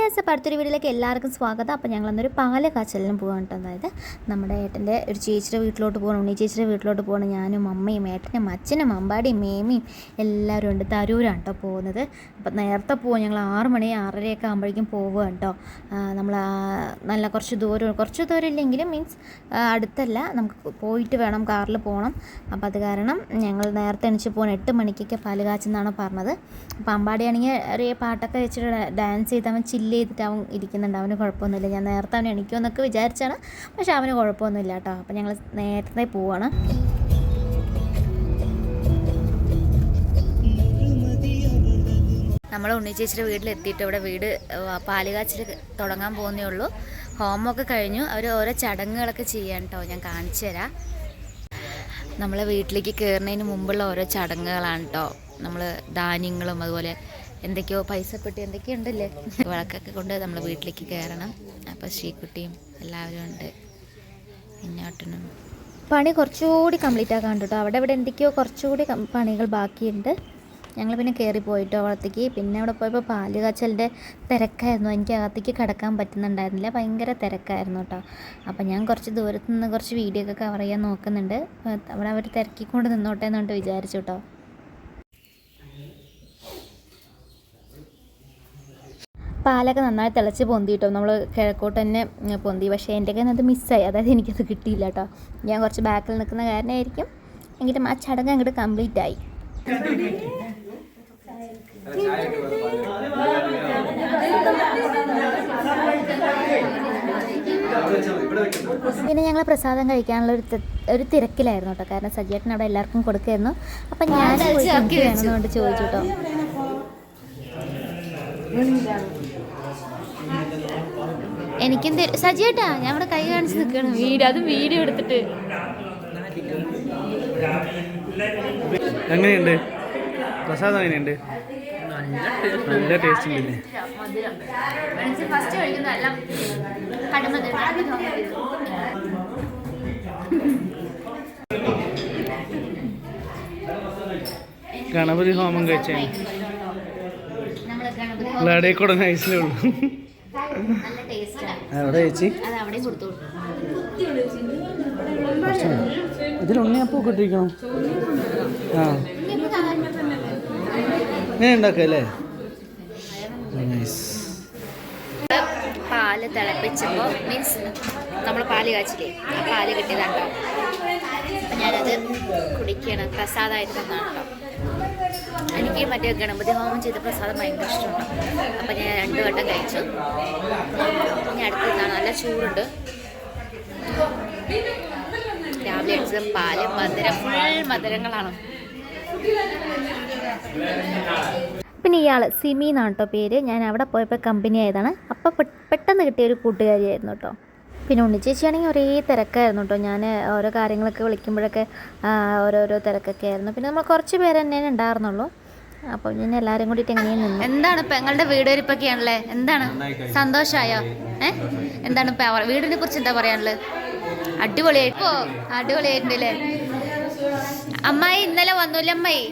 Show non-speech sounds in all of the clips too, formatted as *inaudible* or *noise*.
Dears അടുത്തൊരു വീട്ടിലേക്ക് എല്ലാവർക്കും സ്വാഗതം. അപ്പോൾ ഞങ്ങളന്നൊരു പാല കാച്ചലിനും പോകാൻ അതായത് നമ്മുടെ ഏട്ടന്റെ ഒരു ചേച്ചിയുടെ വീട്ടിലോട്ട് പോകണം ഉണ്ണി ചേച്ചിയുടെ വീട്ടിലോട്ട് പോകണം ഞാനും അമ്മയും ഏട്ടനും അച്ഛനും അമ്പാടിയും മേമയും എല്ലാവരും ഉണ്ട് തരൂരാണ് കേട്ടോ പോകുന്നത്. അപ്പം നേരത്തെ പോകും ഞങ്ങൾ ആറ് മണി ആറരയൊക്കെ ആകുമ്പോഴേക്കും പോവുക കേട്ടോ. നമ്മൾ നല്ല കുറച്ച് ദൂരം കുറച്ച് ദൂരം ഇല്ലെങ്കിലും മീൻസ് അടുത്തല്ല. നമുക്ക് പോയിട്ട് വേണം കാറിൽ പോകണം അപ്പോൾ അത് കാരണം ഞങ്ങൾ നേരത്തെ എണിച്ച് പോകണം എട്ട് മണിക്കൊക്കെ പാൽ കാച്ചെന്നാണ് പറഞ്ഞത്. അപ്പോൾ അമ്പാടിയാണെങ്കിൽ ഒരു പാട്ടൊക്കെ വെച്ചിട്ട് ഡാൻസ് ചെയ്ത് അവൻ ചില്ല് ചെയ്തിട്ട് അവൻ ഇരിക്കുന്നുണ്ട്. അവന് കുഴപ്പമൊന്നുമില്ല. ഞാൻ നേരത്തെ അവൻ എണീക്കുമെന്നൊക്കെ വിചാരിച്ചാണ്. പക്ഷെ അവന് കുഴപ്പമൊന്നുമില്ല കേട്ടോ. അപ്പോൾ ഞങ്ങൾ നേരത്തെ പോവാണ്. നമ്മൾ ഉണ്ണിച്ചേച്ചിയുടെ വീട്ടിലെത്തിയിട്ട് ഇവിടെ വീട് പാലുകാച്ചിൽ തുടങ്ങാൻ പോകുന്നേ ഉള്ളൂ. ഹോമൊക്കെ കഴിഞ്ഞു. അവർ ഓരോ ചടങ്ങുകളൊക്കെ ചെയ്യാൻ കേട്ടോ. ഞാൻ കാണിച്ചു തരാം. നമ്മളെ വീട്ടിലേക്ക് കയറുന്നതിന് മുമ്പുള്ള ഓരോ ചടങ്ങുകളാണ് കേട്ടോ. നമ്മൾ ധാന്യങ്ങളും അതുപോലെ എന്തൊക്കെയോ പൈസപ്പെട്ടി എന്തൊക്കെയോ ഉണ്ടല്ലേ വിളക്കൊക്കെ കൊണ്ട് നമ്മൾ വീട്ടിലേക്ക് കയറണം. അപ്പോൾ ശ്രീക്കുട്ടിയും എല്ലാവരും ഉണ്ട്. പിന്നോട്ടനും പണി കുറച്ചുകൂടി കംപ്ലീറ്റ് ആക്കാൻ കേട്ടോ അവിടെ ഇവിടെ എന്തൊക്കെയോ കുറച്ചുകൂടി പണികൾ ബാക്കിയുണ്ട്. ഞങ്ങൾ പിന്നെ കയറി പോയിട്ടോ അവിടത്തേക്ക്. പിന്നെ അവിടെ പോയപ്പോൾ പാൽ കാച്ചലിന്റെ തിരക്കായിരുന്നു. എനിക്ക് അകത്തേക്ക് കിടക്കാൻ പറ്റുന്നുണ്ടായിരുന്നില്ല. ഭയങ്കര തിരക്കായിരുന്നു കേട്ടോ അപ്പം ഞാൻ കുറച്ച് ദൂരത്ത് നിന്ന് കുറച്ച് വീഡിയോ ഒക്കെ കവർ ചെയ്യാൻ നോക്കുന്നുണ്ട്. അവിടെ അവർ തിരക്കിക്കൊണ്ട് നിന്നോട്ടെ എന്നുകൊണ്ട് വിചാരിച്ചു കേട്ടോ പാലൊക്കെ നന്നായി തിളച്ച് പൊന്തി കേട്ടോ നമ്മൾ കിഴക്കോട്ട് തന്നെ പൊന്തി. പക്ഷേ എന്റെ കയ്യിൽ അത് മിസ്സായി. അതായത് എനിക്കത് കിട്ടിയില്ല കേട്ടോ. ഞാൻ കുറച്ച് ബാക്കിൽ നിൽക്കുന്ന കാരണമായിരിക്കും എങ്കിലും ആ ചടങ്ങ് അങ്ങോട്ട് കംപ്ലീറ്റ് ആയി. പിന്നെ ഞങ്ങൾ പ്രസാദം കഴിക്കാനുള്ള ഒരു ഒരു തിരക്കിലായിരുന്നു കേട്ടോ. കാരണം സജിയേട്ടൻ അവിടെ എല്ലാവർക്കും കൊടുക്കായിരുന്നു. അപ്പം ഞാൻ ചോദിച്ചു കേട്ടോ. എനിക്കും തരും സജിയേട്ടാ ഞാൻ ഇവിടെ കൈ കാണിച്ച് നിൽക്കണം വീഡിയോ അതും വീഡിയോ എടുത്തിട്ട്. എങ്ങനെയുണ്ട്? പ്രസാദം എങ്ങനെയുണ്ട്? നല്ല ടേസ്റ്റ് കഴിക്കുന്നതെല്ലാം ഗണപതി ഹോമം കഴിച്ചേ? ഇടയിൽ കൂടെ നൈസിലേ ഉള്ളൂ. അവിടെ ചേച്ചി? ഇതിൽ ഉണ്ണിയപ്പൊക്കെ ഇട്ടിരിക്കണം? ആ. ഇങ്ങനെ ഉണ്ടാക്കല്ലേ പാൽ തിളപ്പിച്ചപ്പോൾ മീൻസ് നമ്മൾ പാൽ കാച്ചില്ലേ? ആ പാൽ കിട്ടിയതാണ് കേട്ടോ ഞാനത് കുടിക്കണം പ്രസാദമായിട്ട് തന്നാണ് കേട്ടോ. എനിക്ക് മറ്റേ ഗണപതി ഹോമം ചെയ്ത പ്രസാദം ഭയങ്കര ഇഷ്ടമാണ്. അപ്പം ഞാൻ രണ്ട് വട്ടം കഴിച്ചു. ഇനി അടുത്തതാണ് നല്ല ചൂടുണ്ട്. രാവിലെ അടിച്ചത് പാൽ മധുരം. ഫുൾ മധുരങ്ങളാണ്. പിന്നെ ഇയാൾ സിമി എന്നാണ് കേട്ടോ പേര്. ഞാൻ അവിടെ പോയപ്പോൾ കമ്പനി ആയതാണ്. അപ്പോൾ പെട്ടെന്ന് കിട്ടിയ ഒരു കൂട്ടുകാരിയായിരുന്നു കേട്ടോ. പിന്നെ ഉണ്ണിച്ചേച്ചിയാണെങ്കിൽ ഒരേ തിരക്കായിരുന്നു കേട്ടോ. ഞാൻ ഓരോ കാര്യങ്ങളൊക്കെ വിളിക്കുമ്പോഴൊക്കെ ഓരോരോ തിരക്കൊക്കെ ആയിരുന്നു. പിന്നെ നമ്മൾ കുറച്ച് പേര് തന്നെ ഉണ്ടായിരുന്നുള്ളൂ. അപ്പോൾ ഞാൻ എല്ലാവരും കൂടിയിട്ട് എങ്ങനെയും നിന്നു? എന്താണ് പെങ്ങളുടെ വീടൊരിപ്പൊക്കെയാണല്ലേ എന്താണ്? സന്തോഷമായോ ഏ? എന്താണ് ഇപ്പം വീടിനെ കുറിച്ച് എന്താ പറയാനുള്ളത്? അടിപൊളിയായിട്ടോ അടിപൊളിയായിട്ടുണ്ട് അടിപൊളിയായിട്ടുണ്ടല്ലേ അമ്മായി ഇന്നലെ വന്നൂല്ലേ അമ്മായി?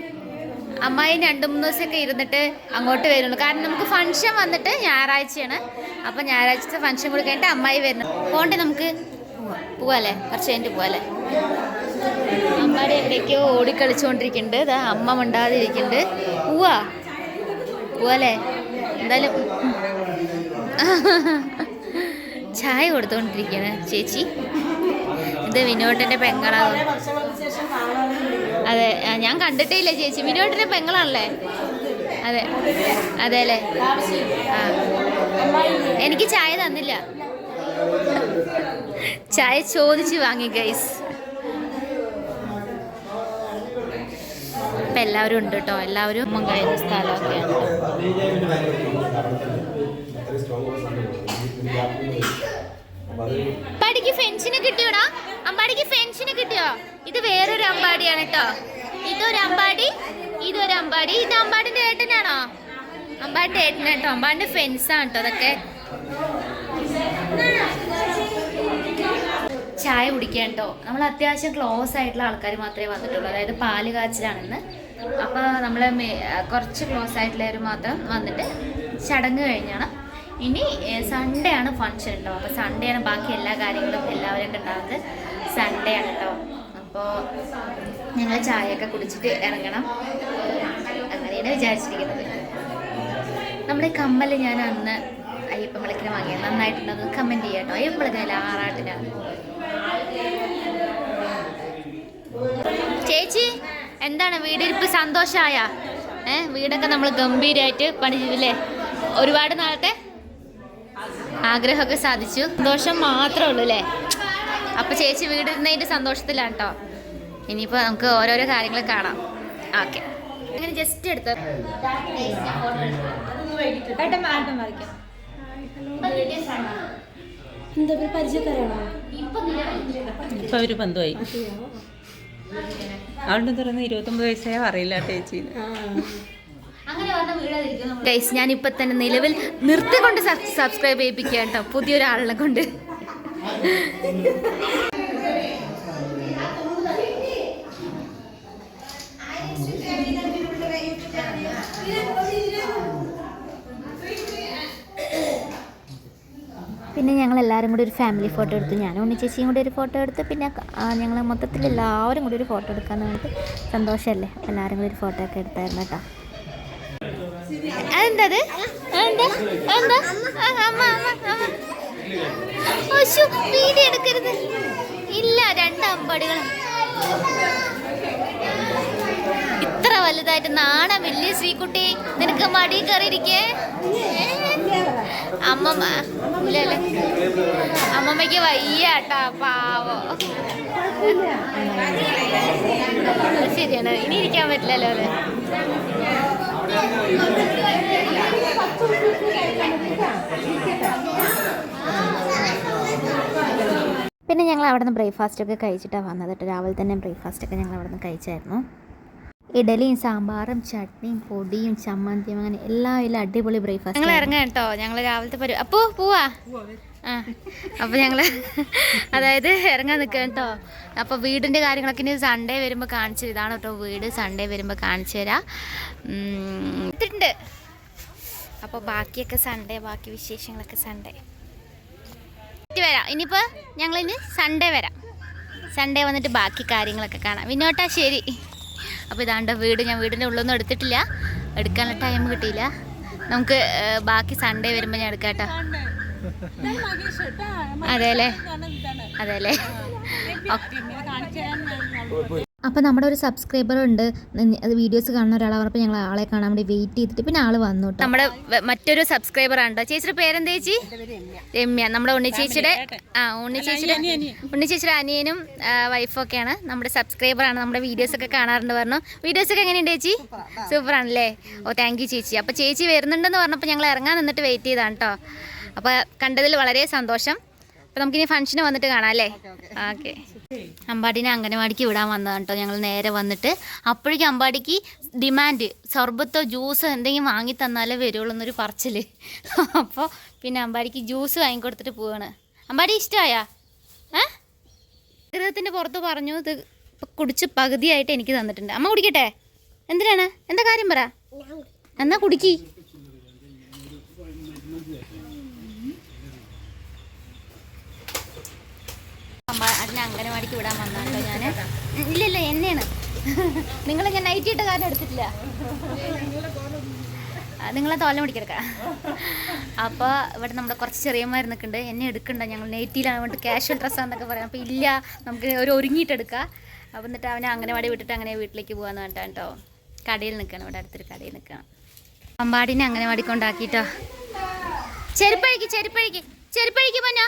അമ്മായി രണ്ട് മൂന്ന് ദിവസമൊക്കെ ഇരുന്നിട്ട് അങ്ങോട്ട് വരുള്ളൂ കാരണം നമുക്ക് ഫംഗ്ഷൻ വന്നിട്ട് ഞായറാഴ്ചയാണ്. അപ്പം ഞായറാഴ്ചത്തെ ഫംഗ്ഷൻ കൂടി കഴിഞ്ഞിട്ട് അമ്മായി വരുന്നു. പോണ്ടേ നമുക്ക്? പോവാല്ലേ? കുറച്ച് കഴിഞ്ഞിട്ട് പോവാല്ലേ? അമ്മയുടെ എവിടേക്കോ ഓടിക്കളിച്ചുകൊണ്ടിരിക്കുന്നുണ്ട് ഇതാ അമ്മ മിണ്ടാതിരിക്കുന്നുണ്ട്. പോവാ? പോവാല്ലേ? എന്തായാലും *laughs* ചായ കൊടുത്തുകൊണ്ടിരിക്കുകയാണ് ചേച്ചി. ഇത് വിനോദിന്റെ പെങ്ങളാണ്. അതെ ഞാൻ കണ്ടിട്ടേ ഇല്ല ചേച്ചി. വിനോദിന്റെ പെങ്ങളാണല്ലേ? അതെ അതെ അല്ലേ ആ. എനിക്ക് ചായ തന്നില്ല. ചായ ചോദിച്ച് വാങ്ങി ഗൈസ് ഇപ്പം എല്ലാവരും ഉണ്ട് കേട്ടോ എല്ലാവരും അമ്മ കഴിയുന്ന സ്ഥലമൊക്കെയാണ്. അമ്പാടിക്ക് ഫെൻസിനെ കിട്ടിയോടാ? അമ്പാടിക്ക് ഫെൻസിനെ കിട്ടിയോ? ഇത് വേറൊരു അമ്പാടിയാണ് കേട്ടോ ഇതൊരു അമ്പാടി ഇതൊരു അമ്പാടി. ഇത് അമ്പാടിന്റെ ഏട്ടനാണോ? അമ്പാടിന്റെ ഏട്ടനാ കേട്ടോ അമ്പാടിന്റെ ഫെൻസാണ് കേട്ടോ അതൊക്കെ ചായ കുടിക്കാൻ കേട്ടോ നമ്മൾ അത്യാവശ്യം ക്ലോസ് ആയിട്ടുള്ള ആൾക്കാർ മാത്രമേ വന്നിട്ടുള്ളൂ. അതായത് പാൽ കാച്ചിലാണെന്ന്. അപ്പോൾ നമ്മളെ കുറച്ച് ക്ലോസ് ആയിട്ടുള്ളവർ മാത്രം വന്നിട്ട് ചടങ്ങ് കഴിഞ്ഞാണ്. ഇനി സൺഡേ ആണ് ഫങ്ഷൻ കേട്ടോ അപ്പോൾ സൺഡേ ആണ് ബാക്കി എല്ലാ കാര്യങ്ങളും എല്ലാവരും ഉണ്ടാവുന്നത്. സൺഡേ ആണ് കേട്ടോ അപ്പോൾ ഞങ്ങൾ ചായയൊക്കെ കുടിച്ചിട്ട് ഇറങ്ങണം. അങ്ങനെയാണ് വിചാരിച്ചിരിക്കുന്നത്. നമ്മുടെ കമ്മൽ ഞാൻ അന്ന് അയ്യപ്പ വിളക്കിന് വാങ്ങിയത് നന്നായിട്ടുണ്ടെന്ന് കമന്റ് ചെയ്യാം കേട്ടോ അയ്യപ്പൻ വിളക്കിനല്ല ആറാട്ടിനാണ് ചേച്ചി എന്താണ്? വീടിരിപ്പ് സന്തോഷമായ ഏഹ് വീടൊക്കെ നമ്മൾ ഗംഭീരമായിട്ട് പണി ചെയ്തില്ലേ ഒരുപാട് നാളത്തെ ആഗ്രഹമൊക്കെ സാധിച്ചു. സന്തോഷം മാത്രമേ ഉള്ളൂ അല്ലേ? അപ്പൊ ചേച്ചി വീടിരുന്നതിന്റെ സന്തോഷത്തിലാണ് കേട്ടോ ഇനിയിപ്പോ നമുക്ക് ഓരോരോ കാര്യങ്ങൾ കാണാം. ഓക്കെ. അങ്ങനെ ജസ്റ്റ് എടുത്ത ഇപ്പൊ ബന്ധുവായി. അവളുടെ തുറന്ന് ഇരുപത്തൊമ്പത് വയസ്സായ അറിയില്ല ചേച്ചി ഗൈസ് ഇപ്പൊ തന്നെ നിലവിൽ നിർത്തിക്കൊണ്ട് സബ്സ്ക്രൈബ് ചെയ്യിപ്പിക്കുക കേട്ടോ. പുതിയൊരാളിനെ കൊണ്ട്. പിന്നെ ഞങ്ങൾ എല്ലാവരും കൂടി ഒരു ഫാമിലി ഫോട്ടോ എടുത്തു. ഞാനും ഉണ്ണി ചേച്ചിയും കൂടി ഒരു ഫോട്ടോ എടുത്ത്. പിന്നെ ഞങ്ങൾ മൊത്തത്തിൽ എല്ലാവരും കൂടി ഒരു ഫോട്ടോ എടുക്കാമെന്ന് പറഞ്ഞിട്ട് സന്തോഷമല്ലേ എല്ലാവരും കൂടി ഒരു ഫോട്ടോ ഒക്കെ എടുത്തായിരുന്നു കേട്ടോ. അതെന്തത് അതെന്താ അതെന്താ അമ്മ അമ്മ അമ്മ. വീഡിയോ എടുക്കരുത്. ഇല്ല രണ്ട് അമ്പടികൾ ഇത്ര വലുതായിട്ട് നാണ വലിയ ശ്രീകുട്ടി? നിനക്ക് മടി കയറിയിരിക്കേ? അമ്മമ്മ ഇല്ലല്ലേ അമ്മമ്മയ്ക്ക് വയ്യാട്ടാ പാവോ. ശരിയാണ് ഇനി ഇരിക്കാൻ പറ്റില്ലല്ലോ അല്ലേ പിന്നെ ഞങ്ങൾ അവിടെ നിന്ന് ബ്രേക്ക്ഫാസ്റ്റ് ഒക്കെ കഴിച്ചിട്ടാണ് വന്നത് കേട്ടോ. രാവിലെ തന്നെ ബ്രേക്ക്ഫാസ്റ്റ് ഒക്കെ ഞങ്ങൾ അവിടെ നിന്ന് കഴിച്ചായിരുന്നു. ഇഡലിയും സാമ്പാറും ചട്നിയും പൊടിയും ചമ്മന്തിയും അങ്ങനെ എല്ലാം എല്ലാം അടിപൊളി ബ്രേക്ക്ഫാസ്റ്റ് ഞങ്ങൾ ഇറങ്ങാം കേട്ടോ. ഞങ്ങൾ രാവിലത്തെ പരി അപ്പോ പോവാ. അപ്പോൾ ഞങ്ങൾ അതായത് ഇറങ്ങാൻ നിക്കാൻ കേട്ടോ അപ്പോൾ വീടിന്റെ കാര്യങ്ങളൊക്കെ ഇനി സൺഡേ വരുമ്പോൾ കാണിച്ചു. ഇതാണ് കേട്ടോ വീട്. സൺഡേ വരുമ്പോൾ കാണിച്ചു തരാം. ഇട്ടിട്ടുണ്ട് അപ്പോൾ ബാക്കിയൊക്കെ സൺഡേ ബാക്കി വിശേഷങ്ങളൊക്കെ സൺഡേ വരാം. ഇനിയിപ്പോൾ ഞങ്ങളിനി സൺഡേ വരാം. സൺഡേ വന്നിട്ട് ബാക്കി കാര്യങ്ങളൊക്കെ കാണാം. വിനോട്ടാ ശരി. അപ്പോൾ ഇതാണ്ട് വീട് ഞാൻ വീടിന്റെ ഉള്ളൊന്നും എടുത്തിട്ടില്ല. എടുക്കാനുള്ള ടൈം കിട്ടിയില്ല. നമുക്ക് ബാക്കി സൺഡേ വരുമ്പോൾ ഞാൻ എടുക്കാം അതെ അല്ലേ? അതെ അല്ലേ? അപ്പോൾ നമ്മുടെ ഒരു സബ്സ്ക്രൈബർ ഉണ്ട്. അത് വീഡിയോസ് കാണുന്ന ഒരാൾ പറഞ്ഞപ്പോൾ ഞങ്ങൾ ആളെ കാണാൻ വേണ്ടി വെയിറ്റ് ചെയ്തിട്ട് പിന്നെ ആൾ വന്നു കേട്ടോ നമ്മുടെ മറ്റൊരു സബ്സ്ക്രൈബർ ആണ് ചേച്ചിയുടെ പേരെന്താ ചേച്ചി? രമ്യ. നമ്മുടെ ഉണ്ണി ചേച്ചിയുടെ ആ ഉണ്ണി ചേച്ചിയുടെ ഉണ്ണി ചേച്ചിയുടെ അനിയനും വൈഫും ഒക്കെയാണ്. നമ്മുടെ സബ്സ്ക്രൈബർ ആണ്. നമ്മുടെ വീഡിയോസ് ഒക്കെ കാണാറുണ്ട് പറഞ്ഞു. വീഡിയോസ് ഒക്കെ എങ്ങനെയുണ്ട് ചേച്ചി? സൂപ്പർ ആണല്ലേ? ഓ താങ്ക് യു ചേച്ചി. അപ്പോൾ ചേച്ചി വരുന്നുണ്ടെന്ന് പറഞ്ഞപ്പോൾ ഞങ്ങൾ ഇറങ്ങാൻ നിന്നിട്ട് വെയിറ്റ് ചെയ്താണ് കേട്ടോ അപ്പോൾ കണ്ടതിൽ വളരെ സന്തോഷം. അപ്പോൾ നമുക്കിനി ഫംഗ്ഷന് വന്നിട്ട് കാണാം അല്ലേ? ഓക്കെ അമ്പാടിനെ അംഗനവാടിക്ക് വിടാൻ വന്നതാണ് കേട്ടോ ഞങ്ങൾ നേരെ വന്നിട്ട്. അപ്പോഴേക്കും അമ്പാടിക്ക് ഡിമാൻഡ് സർബത്തോ ജ്യൂസോ എന്തെങ്കിലും വാങ്ങി തന്നാലേ വരുള്ളൂ എന്നൊരു പറച്ചിൽ അപ്പോൾ പിന്നെ അമ്പാടിക്ക് ജ്യൂസ് വാങ്ങിക്കൊടുത്തിട്ട് പോവാണ്. അമ്പാടി ഇഷ്ടമായാ? ഏ? ഗൃഹത്തിന്റെ പുറത്ത് പറഞ്ഞു ഇത് കുടിച്ച് പകുതിയായിട്ട് എനിക്ക് തന്നിട്ടുണ്ട്. അമ്മ കുടിക്കട്ടെ? എന്തിനാണ്? എന്താ കാര്യം പറ? എന്നാ കുടിക്കി. അതിനെ അംഗനവാടിക്ക് വിടാൻ വന്നാട്ടോ ഞാൻ ഇല്ല ഇല്ല എന്നെയാണ്. നിങ്ങൾ ഞാൻ നൈറ്റ് ഇട്ട കാര്യം എടുത്തിട്ടില്ല. നിങ്ങളെ തോലം പിടിക്കെടുക്ക അപ്പോൾ ഇവിടെ നമ്മുടെ കുറച്ച് ചെറിയന്മാർ നിൽക്കുന്നുണ്ട് എന്നെ എടുക്കണ്ട ഞങ്ങൾ നെയ്റ്റിയിലാണ് വേണ്ടി ക്യാഷ് ഡ്രസ്സാന്നൊക്കെ പറയാം. അപ്പോൾ ഇല്ല നമുക്ക് ഒരു ഒരുങ്ങിയിട്ടെടുക്കാം അപ്പം എന്നിട്ട് അവനെ അംഗനവാടി വിട്ടിട്ട് അങ്ങനെ വീട്ടിലേക്ക് പോകാമെന്ന് പറഞ്ഞിട്ടാണ് കേട്ടോ കടയിൽ നിൽക്കണം ഇവിടെ അടുത്തൊരു കടയിൽ നിൽക്കണം അമ്പാടിനെ അംഗനവാടി കൊണ്ടാക്കിട്ടോ. ചെരുപ്പഴിക്ക് ചെരുപ്പഴിക്ക്. ചെരുപ്പഴിക്ക് പോന്നാ.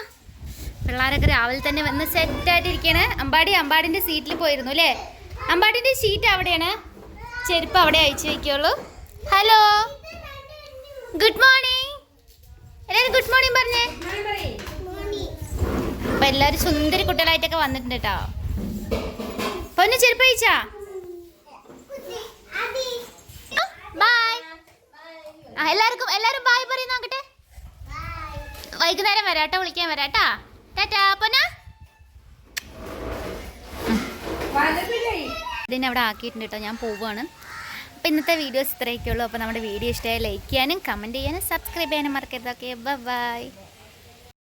പിള്ളേരൊക്കെ രാവിലെ തന്നെ വന്ന് സെറ്റായിട്ടിരിക്കുകയാണ് അമ്പാടി അമ്പാടിന്റെ സീറ്റിൽ പോയിരുന്നു അല്ലേ? അമ്പാടിന്റെ സീറ്റ് അവിടെയാണ്. ചെരുപ്പ് അവിടെ അയച്ചു വയ്ക്കുള്ളൂ ഹലോ ഗുഡ് മോർണിംഗ് എല്ലാവരും ഗുഡ് മോർണിംഗ് പറഞ്ഞേ. അപ്പൊ എല്ലാവരും സുന്ദരി കുട്ടികളായിട്ടൊക്കെ വന്നിട്ടുണ്ട് കേട്ടോ പൊന്നു ചെരുപ്പ് അയച്ചാ ബൈ ആ എല്ലാവർക്കും എല്ലാവരും ബായ് പറയുന്ന വൈകുന്നേരം വരാട്ടോ വിളിക്കാൻ വരാട്ടാ ഇതിനെ അവിടെ ആക്കിയിട്ടുണ്ട് കേട്ടോ ഞാൻ പോവുകയാണ്. അപ്പോൾ ഇന്നത്തെ വീഡിയോസ് ഇത്രയൊക്കെ ഉള്ളൂ അപ്പോൾ നമ്മുടെ വീഡിയോ ഇഷ്ടമായി ലൈക്ക് ചെയ്യാനും കമന്റ് ചെയ്യാനും സബ്സ്ക്രൈബ് ചെയ്യാനും മറക്കരുത്. Okay bye